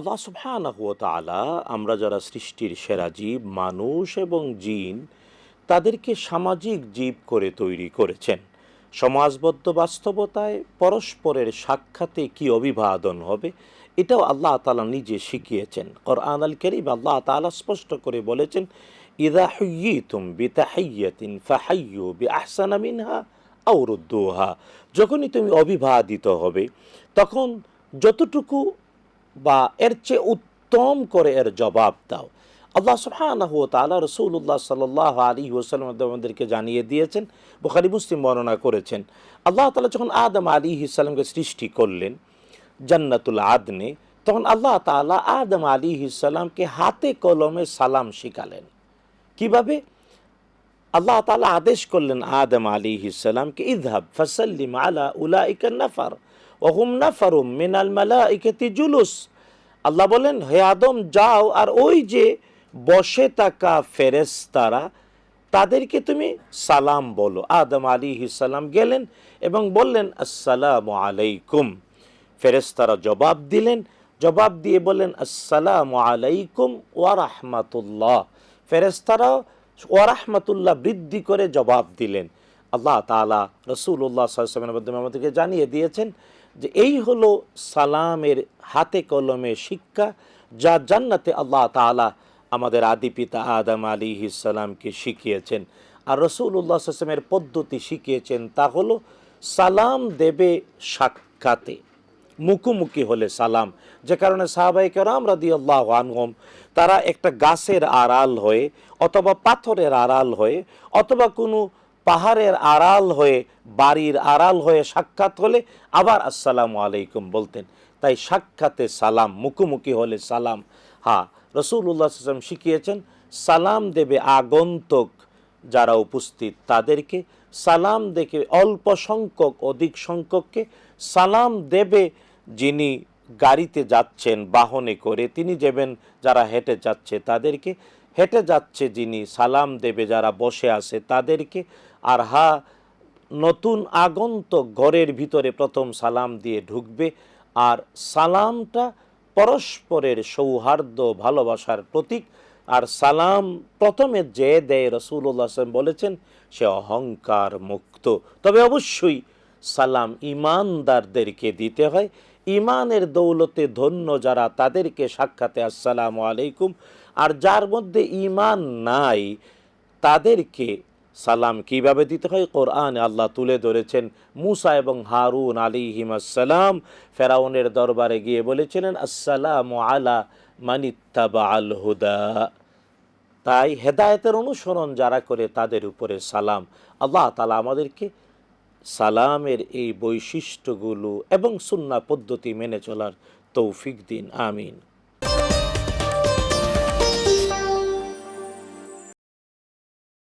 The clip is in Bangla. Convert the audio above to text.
আল্লাহ সুবহানাহু আমরা যারা সৃষ্টির সেরা জীব, মানুষ এবং জিন, তাদেরকে সামাজিক জীব করে তৈরি করেছেন। সমাজবদ্ধ বাস্তবতায় পরস্পরের সাক্ষাতে কি অভিবাদন হবে, এটাও আল্লাহ তালা নিজে শিখিয়েছেন। কোরআন আল করিম আল্লাহ তাআলা স্পষ্ট করে বলেছেন ইদা হুইয়িতুম বিতাহিয়াতিন ফাহাইয়ু বিআহসানা মিনহা আও রুদ্দুহা। যখনই তুমি অভিবাদিত হবে, তখন যতটুকু বা এর চেয়ে উত্তম করে এর জবাব দাও। আল্লাহ সুবহানাহু ওয়া তাআলা রাসূলুল্লাহ সাল্লাল্লাহু আলাইহি ওয়াসাল্লাম আমাদেরকে জানিয়ে দিয়েছেন, বুখারী, মুসলিম বর্ণনা করেছেন, আল্লাহ তাআলা যখন আদম আলাইহিস সালামকে সৃষ্টি করলেন জান্নাতুল আদনে, তখন আল্লাহ তাআলা আদম আলাইহিস সালামকে হাতে কলমে সালাম শিখালেন। কীভাবে? আল্লাহ তাআলা আদেশ করলেন আদম আলাইহিস সালামকে ইযহাব ফাসাল্লিম আলা উলাইকা নাফার। ওহুম নাফারুম মিনাল মালাইকাতি জুলুস। আল্লাহ বলেন, হে আদম, যাও আর ওই যে বসে থাকা ফেরেশতারা, তাদেরকে তুমি সালাম বলো। আদম আলী সালাম গেলেন এবং বললেন, আসসালামু আলাইকুম। ফেরেশতারা জবাব দিলেন, জবাব দিয়ে বললেন, আসসালামু আলাইকুম ওয়া রাহমাতুল্লাহ। ফেরেশতারা ওয়া রাহমাতুল্লাহ বৃদ্ধি করে জবাব দিলেন। আল্লাহ তাআলা রসুল্লাহ সাল্লামের মাধ্যমে আমাদেরকে জানিয়ে দিয়েছেন যে এই হলো সালামের হাতে কলমে শিক্ষা, যা জান্নাতে আল্লাহ তাআলা আমাদের আদি পিতা আদম আলী ইসালামকে শিখিয়েছেন। আর রসুল্লাহ আসলামের পদ্ধতি শিখিয়েছেন, তা হলো সালাম দেবে সাক্ষাতে, মুখোমুখি হলে সালাম। যে কারণে সাহাবাহিক রাম রাদি আল্লাহ আনহম, তারা একটা গাছের আড়াল হয়ে অথবা পাথরের আড়াল হয়ে অথবা কোনো পাহাড়ের আড়াল হয়ে, বাড়ির আড়াল হয়ে সাক্ষাৎ হলে আবার আসসালামু আলাইকুম বলতেন। তাই সাক্ষাতে সালাম, মুখোমুখি হলে সালাম। হা রসুল্লাহ আসলাম শিখিয়েছেন, সালাম দেবে আগন্তুক যারা উপস্থিত তাদেরকে, সালাম দেখে অল্প সংখ্যক, অধিক সংখ্যককে সালাম দেবে যিনি গাড়িতে যাচ্ছেন, বাহনে করে, তিনি যাবেন যারা হেঁটে যাচ্ছে তাদেরকে হেঁটে যাচ্ছে যিনি, সালাম দেবে যারা বসে আছে তাদেরকে। আর হা, নতুন আগন্তক ঘরের ভিতরে প্রথম সালাম দিয়ে ঢুকবে। আর সালামটা পরস্পরের সৌহার্দ্য, ভালোবাসার প্রতীক। আর সালাম প্রথমে যে দেয় রসুল্লাহ বলেছেন, সে অহংকার মুক্ত। তবে অবশ্যই সালাম ইমানদারদেরকে দিতে হয়। ইমানের দৌলতে ধন্য যারা, তাদেরকে সাক্ষাতে আসসালামু আলাইকুম। আর যার মধ্যে ইমান নাই, তাদেরকে সালাম কীভাবে দিতে হয়? কোরআন আল্লাহ তুলে ধরেছেন, মুসা এবং হারুন আলী হিমাসালাম ফেরাউনের দরবারে গিয়ে বলেছিলেন, আসসালাম আলা মানিত্তাবা আল হুদা। তাই হেদায়েতের অনুসরণ যারা করে তাদের উপরে সালাম। আল্লাহ তালা আমাদেরকে সালামের এই বৈশিষ্ট্যগুলো এবং সুন্না পদ্ধতি মেনে চলার তৌফিক দিন। আমিন।